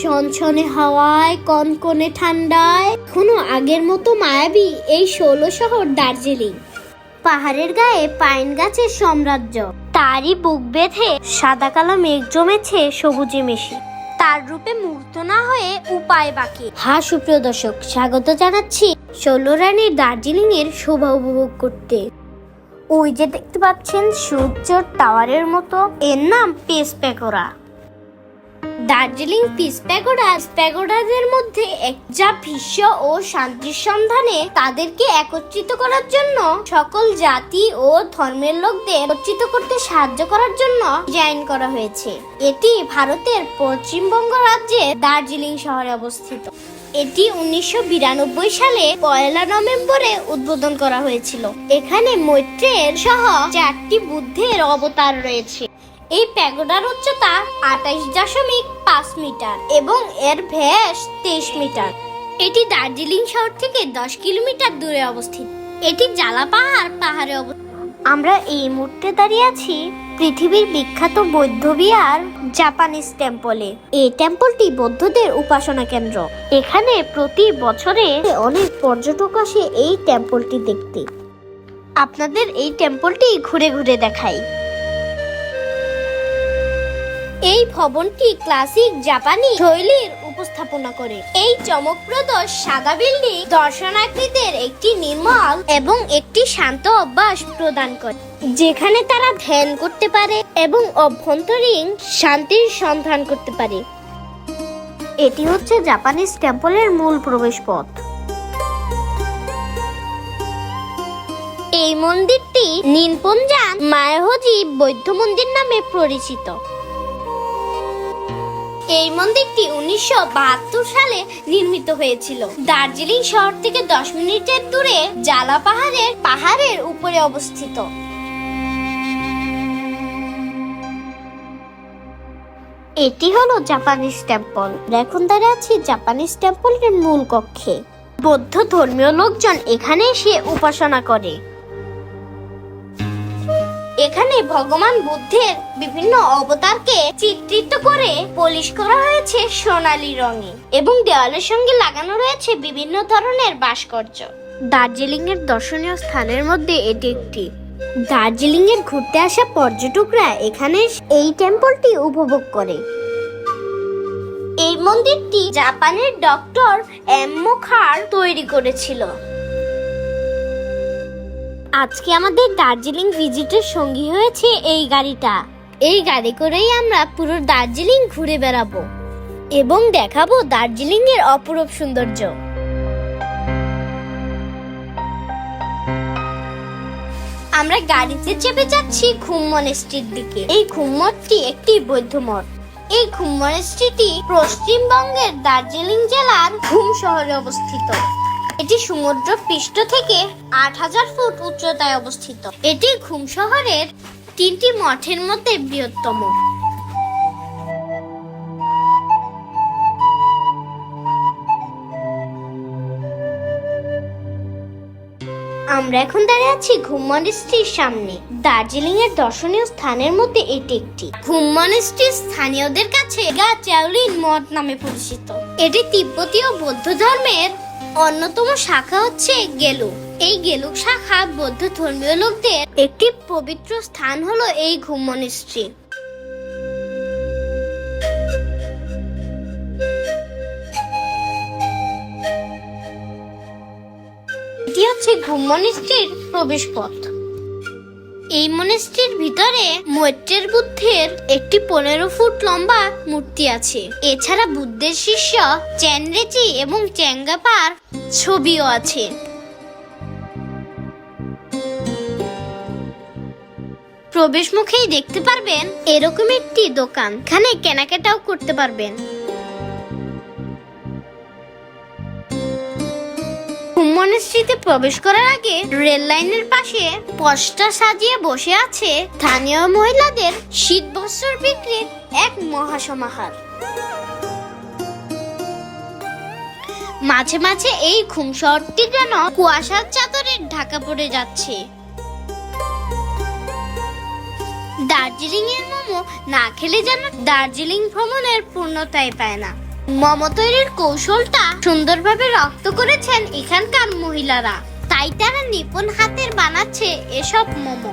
ছনছনে হাওয়ায়, কনকনে ঠান্ডায়। কোনো আগের মতো মায়াবী এই ষোলো শহর দার্জিলিং। পাহাড়ের গায়ে পাইন গাছের সাম্রাজ্য। তারই বুক বেঁধে সাদা কালো মেঘ জমেছে সবুজে মেশে। তার রূপে মূর্ত না হয়ে উপায় বাকি। হ্যাঁ সুপ্রিয় দর্শক, স্বাগত জানাচ্ছি ষোলো রানীর দার্জিলিং এর শোভা উপভোগ করতে। ওই যে দেখতে পাচ্ছেন সূর্য টাওয়ারের মতো। এর নাম peace pagoda Darjeeling peace pagoda প্যাগোডাদের মধ্যে এক যা ভীষ্ম ও শান্তির সন্ধানে তাদেরকে একত্রিত করার জন্য সকল জাতি ও ধর্মের লোকদের একত্রিত করতে সাহায্য করার জন্য ডিজাইন করা হয়েছে। এটি ভারতের পশ্চিমবঙ্গ রাজ্যের দার্জিলিং শহরে অবস্থিত। এটি উনিশশো বিরানব্বই সালে পয়লা নভেম্বরে উদ্বোধন করা হয়েছিল। এখানে মৈত্রের সহ চারটি বুদ্ধের অবতার রয়েছে। এই প্যাগোডার উচ্চতা আঠাইশ দশমিক পাঁচ মিটার এবং এর ব্যাস তেইশ মিটার। এটি দার্জিলিং শহর থেকে দশ কিলোমিটার দূরে অবস্থিত। এটি জালা পাহাড়, পাহাড়ে অবস্থিত। আমরা এই মুহূর্তে দাঁড়িয়ে আছি পৃথিবীর বিখ্যাত বৌদ্ধ বিহার জাপানিজ টেম্পলে এই টেম্পলটি বৌদ্ধদের উপাসনা কেন্দ্র। এখানে প্রতি বছরে অনেক পর্যটক আসে এই টেম্পলটি দেখতে। আপনাদের এই টেম্পলটি ঘুরে ঘুরে দেখাই। এই ভবনটি ক্লাসিক জাপানি শৈলীর উপস্থাপনা করে। এই চমকপ্রদ সাদা বিল্ডিং দর্শনার্থীদের একটি নির্মল এবং একটি শান্ত অভ্যাস প্রদান করে। যেখানে তারা ধ্যান করতে পারে এবং অভ্যন্তরীণ শান্তির সন্ধান করতে পারে। এটি হচ্ছে জাপানিজ টেম্পলের মূল প্রবেশ পথ এই মন্দিরটি নিনপঞ্জান মায়াহজি বৌদ্ধ মন্দির নামে পরিচিত। এই মন্দিরটি উনিশশো বাহাত্তর সালে নির্মিত হয়েছিল। দার্জিলিং শহর থেকে দশ মিনিটের দূরে জালা পাহাড়ের পাহাড়ের উপরে অবস্থিত। এটি হলো জাপানিজ টেম্পল। এখন দাঁড়িয়ে আছি জাপানিজ টেম্পলের মূল কক্ষে। বৌদ্ধ ধর্মীয় লোকজন এখানে এসে উপাসনা করে। ভগবান বুদ্ধের বিভিন্ন অবতারকে চিত্রিত করে পলিশ করা হয়েছে সোনালী রঙে এবং দেওয়ালের সঙ্গে লাগানো রয়েছে বিভিন্ন ধরনের ভাস্কর্য। দার্জিলিং এর দর্শনীয় স্থানের মধ্যে এটি একটি। দার্জিলিং এর ঘুরতে আসা পর্যটকরা এখানে এই টেম্পলটি উপভোগ করে। এই মন্দিরটি জাপানের ডক্টর এম্মো খার তৈরি করেছিল। আজকে আমাদের দার্জিলিং ভিজিটের সঙ্গী হয়েছে এই গাড়িটা। এই গাড়ি করেই আমরা পুরো দার্জিলিং ঘুরে বেড়াবো এবং দেখাবো দার্জিলিং এর অপরূপ সৌন্দর্য। আমরা গাড়িতে চেপে যাচ্ছি ঘুম স্ট্রিট দিকে। এই ঘুম মঠটি একটি বৌদ্ধ মঠ। এই ঘুম মনেস্ট্রিটি পশ্চিমবঙ্গের দার্জিলিং জেলার ঘুম শহরে অবস্থিত। এটি সমুদ্র পৃষ্ঠ থেকে আট হাজার ফুট উচ্চতায় অবস্থিত। এটি ঘুম শহরের তিনটি মঠের মধ্যে বৃহত্তম। আমরা এখন দাঁড়িয়ে আছি ঘুম মনেস্ট্রির সামনে। দার্জিলিং এর দর্শনীয় স্থানের মধ্যে এটি একটি। ঘুম মনেস্ট্রি স্থানীয়দের কাছে গা চাউলিন মঠ নামে পরিচিত। এটি তিব্বতীয় বৌদ্ধ ধর্মের অন্যতম শাখা হচ্ছে গেলুক। এই গেলুক শাখা বৌদ্ধ ধর্মীয় লোকদের একটি পবিত্র স্থান হলো এই ঘুম এটি হচ্ছে ঘুম মনেস্ট্রির প্রবেশ পথ এই মনেস্ট্রির ভিতরে মৈত্রের বুদ্ধের একটি পনেরো ফুট লম্বা মূর্তি আছে। এছাড়া বুদ্ধের শিষ্য চ্যানরেচি এবং চ্যাঙ্গাপার ছবিও আছে। প্রবেশ মুখেই দেখতে পারবেন এরকম একটি দোকান। এখানে কেনাকাটাও করতে পারবেন। মনেস্ট্রিতে প্রবেশ করার আগে রেল লাইনের পাশে পোস্টার সাজিয়ে বসে আছে স্থানীয় মহিলাদের শীত বস্ত্র বিক্রির এক মহাসমাহার। মাঝে মাঝে এই ঘুম শহরটি যেন কুয়াশার চাদরে ঢাকা পড়ে যাচ্ছে। দার্জিলিং এর মোমো না খেলে যেন দার্জিলিং ভ্রমণের পূর্ণতাই পায় না। মোমো তৈরির কৌশলটা সুন্দরভাবে রপ্ত করেছেন এখানকার মহিলারা। তাই তারা নিপুণ হাতের বানাচ্ছে এসব মোমো।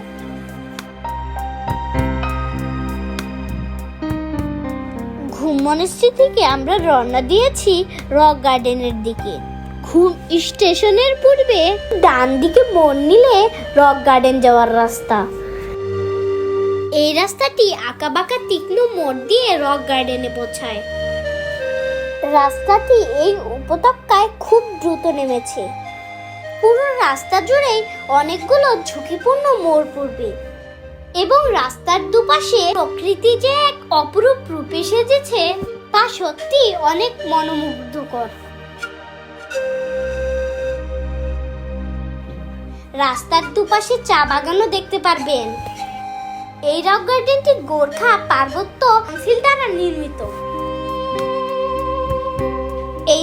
ঘুম মনস্ট্রি থেকে আমরা রওনা দিয়েছি রক গার্ডেনের দিকে। ঘুম স্টেশনের পূর্বে ডান দিকে মোড় নিলে রক গার্ডেন যাওয়ার রাস্তা। এই রাস্তাটি আঁকাবাঁকা তীক্ষ্ণ মোড় দিয়ে রক গার্ডেনে পৌঁছায়। রাস্তাটি এই উপত্যকায় খুব দ্রুত নেমেছে। পুরো রাস্তা জুড়েই অনেকগুলো ঝুঁকিপূর্ণ মোড় পড়বে এবং রাস্তার দুপাশে প্রকৃতি যে এক অপরূপ রূপে সেজেছে, তা সত্যি অনেক মনোমুগ্ধকর। রাস্তার দুপাশে চা বাগানও দেখতে পারবেন। এই রক গার্ডেনটি গোর্খা পার্বত্য দ্বারা নির্মিত।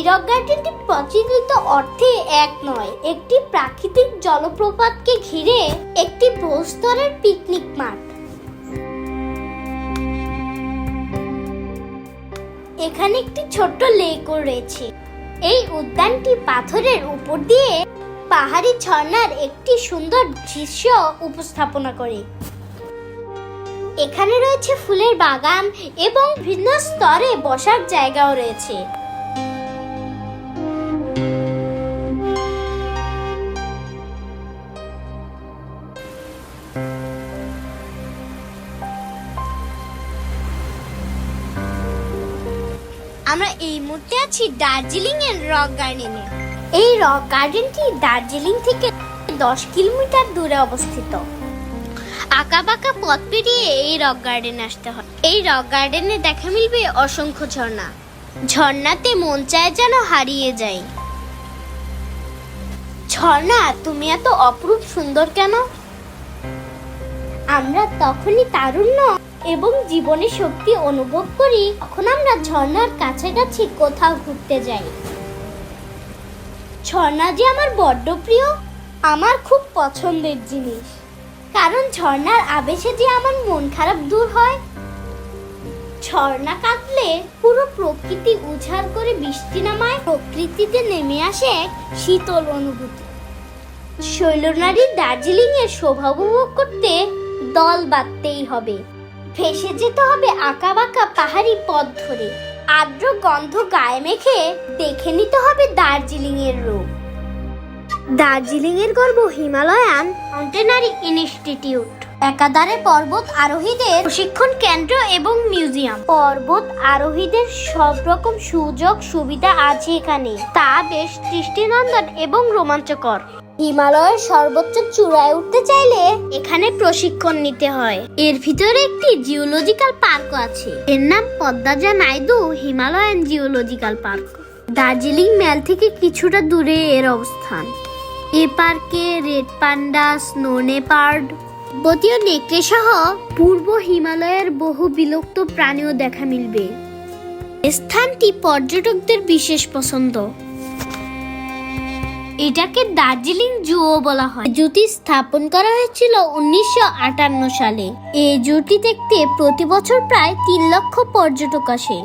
রক গার্ডেনটি প্রচলিত অর্থে এক নয়, একটি প্রাকৃতিক জলপ্রপাতকে ঘিরে একটি বহুস্তরের পিকনিক মাঠ। এখানে একটি ছোট্ট লেকও রয়েছে। এই উদ্যানটি পাথরের উপর দিয়ে পাহাড়ি ঝর্ণার একটি সুন্দর দৃশ্য উপস্থাপনা করে। এখানে রয়েছে ফুলের বাগান এবং ভিন্ন স্তরে বসার জায়গাও রয়েছে। আছি দার্জিলিং এর রক গার্ডেনে। এই রক গার্ডেনটি দার্জিলিং থেকে দশ কিলোমিটার দূরে অবস্থিত। আঁকাবাঁকা পথ পেরিয়ে এই রক গার্ডেনে আসতে হয়। এই রক গার্ডেনে দেখা মিলবে অসংখ্য ঝর্ণা। ঝর্ণাতে মন চায় যেন হারিয়ে যায় ঝর্ণা, তুমি এত অপরূপ সুন্দর কেন? আমরা তখনই তারুণ্য এবং জীবনের শক্তি অনুভব করি, তখন আমরা ঝর্ণার কাছাকাছি কোথাও ঘুরতে যাই। ঝর্ণা যে আমার বড্ড প্রিয়, আমার খুব পছন্দের জিনিস। কারণ ঝর্ণার আবেশে যে আমার মন খারাপ দূর হয়। ঝর্ণা কাটলে পুরো প্রকৃতি উঝাড় করে বৃষ্টি নামায়, প্রকৃতিতে নেমে আসে এক শীতল অনুভূতি। শৈলনারী দার্জিলিং এর শোভা উপভোগ করতে দল বাঁধতেই হবে। ভেসে যেতে হবে আঁকা বাঁকা পাহাড়ি পথ ধরে। আর্দ্র গন্ধ গায়ে মেখে দেখে নিতে হবে দার্জিলিং এর রূপ। দার্জিলিং এর গর্ব হিমালয়ান মাউন্টেনারি ইনস্টিটিউট। একাধারে পর্বত আরোহীদের প্রশিক্ষণ কেন্দ্র এবং মিউজিয়াম। পর্বত আরোহীদের সব রকম সুযোগ সুবিধা আছে এখানে। তা বেশ দৃষ্টিনন্দন এবং রোমাঞ্চকর। হিমালয়ের সর্বোচ্চ চূড়ায় উঠতে চাইলে এখানে প্রশিক্ষণ নিতে হয়। এর ভিতরে একটি জিওলজিক্যাল পার্কও আছে। এর নাম Padmaja Naidu Himalayan zoological park. Darjeeling mall থেকে কিছুটা দূরে এর অবস্থান। এ পার্কে রেড পান্ডা, স্নো নেপার্ড, বতীয় নেকড়ে সহ পূর্ব হিমালয়ের বহু বিলুপ্ত প্রাণীও দেখা মিলবে। স্থানটি পর্যটকদের বিশেষ পছন্দ। এটাকে দার্জিলিং জুও বলা হয়। জুটি স্থাপন করা হয়েছিল উনিশশো আটান্ন সালে। এই জুটি দেখতে প্রতি বছর প্রায় তিন লক্ষ পর্যটক আসে।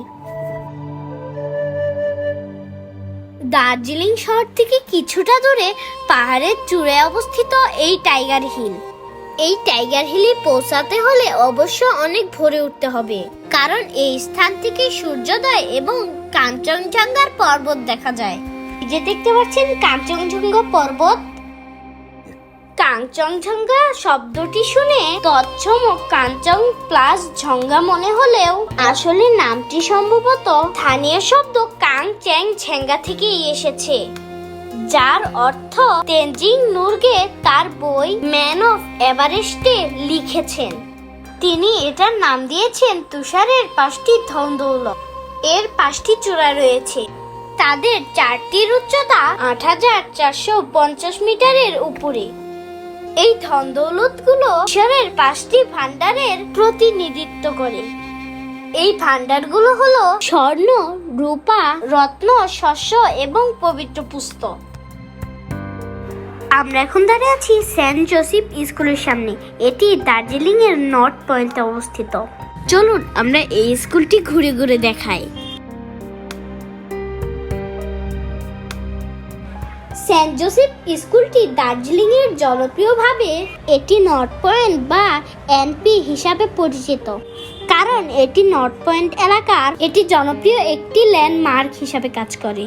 দার্জিলিং শহর থেকে কিছুটা দূরে পাহাড়ের চূড়ায় অবস্থিত এই টাইগার হিল। এই টাইগার হিলে পৌঁছাতে হলে অবশ্য অনেক ভোরে উঠতে হবে। কারণ এই স্থান থেকে সূর্যোদয় এবং কাঞ্চনজঙ্ঘার পর্বত দেখা যায়। যে দেখতে পাচ্ছেন কাঞ্চনজঙ্ঘা পর্বত? কাঞ্চনজঙ্ঘা শব্দটি শুনে তৎসম কাঞ্চন প্লাস ঝঙ্গা মনে হলেও আসলে নামটি সম্ভবত স্থানীয় শব্দ কাং চ্যাং ঝেঙ্গা থেকেই এসেছে, যার অর্থ তেনজিং নুরগে তার বই ম্যান অফ এভারেস্টে লিখেছেন। তিনি এটার নাম দিয়েছেন তুষারের পাঁচটি ধনদৌলত। এর পাঁচটি চূড়া রয়েছে। তাদের চারটির উচ্চতা আট হাজার চারশো পঞ্চাশ মিটারের উপরে। এই ধনদৌলতগুলো ঈশ্বরের পাঁচটি ভান্ডারের প্রতিনিধিত্ব করে। এই ভান্ডারগুলো হলো স্বর্ণ, রূপা, রত্ন, শস্য এবং পবিত্র পুস্তক আমরা এখন দাঁড়িয়ে আছি সেন্ট জোসেফ স্কুলের সামনে। এটি দার্জিলিং এর নর্থ পয়েন্টে অবস্থিত। চলুন, আমরা এই স্কুলটি ঘুরে ঘুরে দেখাই। সেন্ট জোসেফ স্কুলটি দার্জিলিং এর জনপ্রিয়ভাবে এটি নর্থ পয়েন্ট বা এনপি হিসাবে পরিচিত। কারণ এটি নর্থ পয়েন্ট এলাকার এটি জনপ্রিয় একটি ল্যান্ডমার্ক হিসাবে কাজ করে।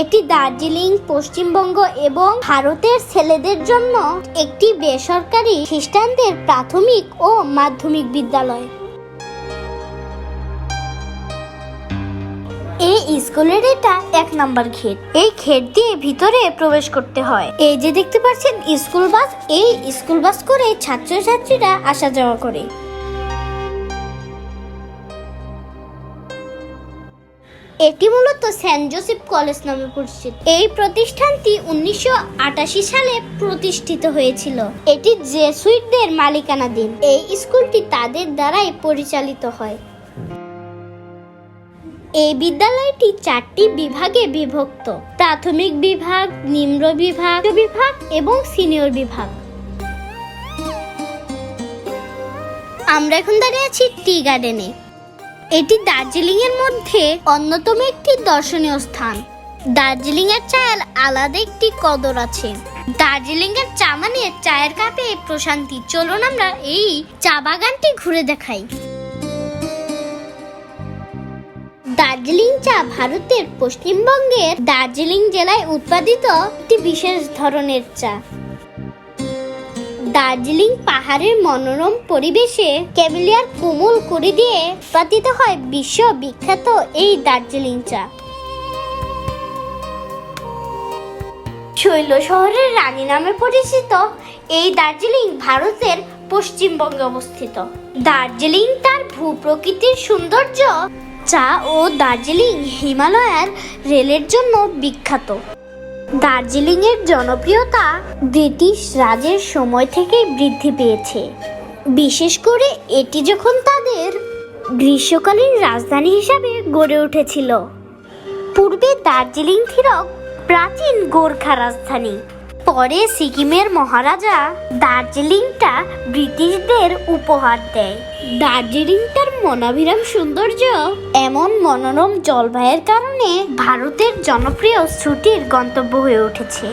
এটি দার্জিলিং, পশ্চিমবঙ্গ এবং ভারতের ছেলেদের জন্য একটি বেসরকারি খ্রিস্টানদের প্রাথমিক ও মাধ্যমিক বিদ্যালয়। এই স্কুলের এটা এক নাম্বার গেট এই গেট দিয়ে ভিতরে প্রবেশ করতে হয়। এই যে দেখতে পাচ্ছেন স্কুল বাস, এই স্কুল বাস করে ছাত্রছাত্রীরা আসা যাওয়া করে। এটি মূলত সেন্ট জোসেফ কলেজ নামে পরিচিত। এই প্রতিষ্ঠানটি উনিশশো আটাশি সালে প্রতিষ্ঠিত হয়েছিল। এটি জেসুইটদের মালিকানাধীন। এই স্কুলটি তাদের দ্বারাই পরিচালিত হয়। এই বিদ্যালয়টি চারটি বিভাগে বিভক্ত। প্রাথমিক বিভাগ, নিম্ন বিভাগ বিভাগ এবং সিনিয়র বিভাগ। আমরা এখন দাঁড়িয়ে আছি টি গার্ডেনে। এটি দার্জিলিং এর মধ্যে অন্যতম একটি দর্শনীয় স্থান। দার্জিলিং এর চায়ের আলাদা একটি কদর আছে। দার্জিলিং এর চা মানে চায়ের কাপে প্রশান্তি। চলুন আমরা এই চা বাগানটি ঘুরে দেখাই। দার্জিলিং চা ভারতের পশ্চিমবঙ্গের দার্জিলিং জেলায় উৎপাদিত একটি বিশেষ ধরনের চা। দার্জিলিং পাহাড়ের মনোরম পরিবেশে ক্যামেলিয়ার কোমল করে দিয়ে উৎপাদিত হয় বিশ্ব বিখ্যাত এই দার্জিলিং চা। শৈল শহরের রানী নামে পরিচিত এই দার্জিলিং ভারতের পশ্চিমবঙ্গে অবস্থিত। দার্জিলিং তার ভূপ্রকৃতির সৌন্দর্য চা ও দার্জিলিং হিমালয়ার রেলের জন্য বিখ্যাত। দার্জিলিং এর জনপ্রিয়তা ব্রিটিশ রাজের সময় থেকেই বৃদ্ধি পেয়েছে। বিশেষ করে এটি যখন তাদের গ্রীষ্মকালীন রাজধানী হিসাবে গড়ে উঠেছিল। পূর্বে দার্জিলিং ছিল প্রাচীন গোর্খা রাজধানী। পরে সিকিমের মহারাজা দার্জিলিংটা ব্রিটিশদের উপহার দেয়। দার্জিলিংটার মনাভিরাম সৌন্দর্য এমন মনোরম জলবায়ুর কারণে ভারতের জনপ্রিয় ছুটির গন্তব্য হয়ে উঠেছে।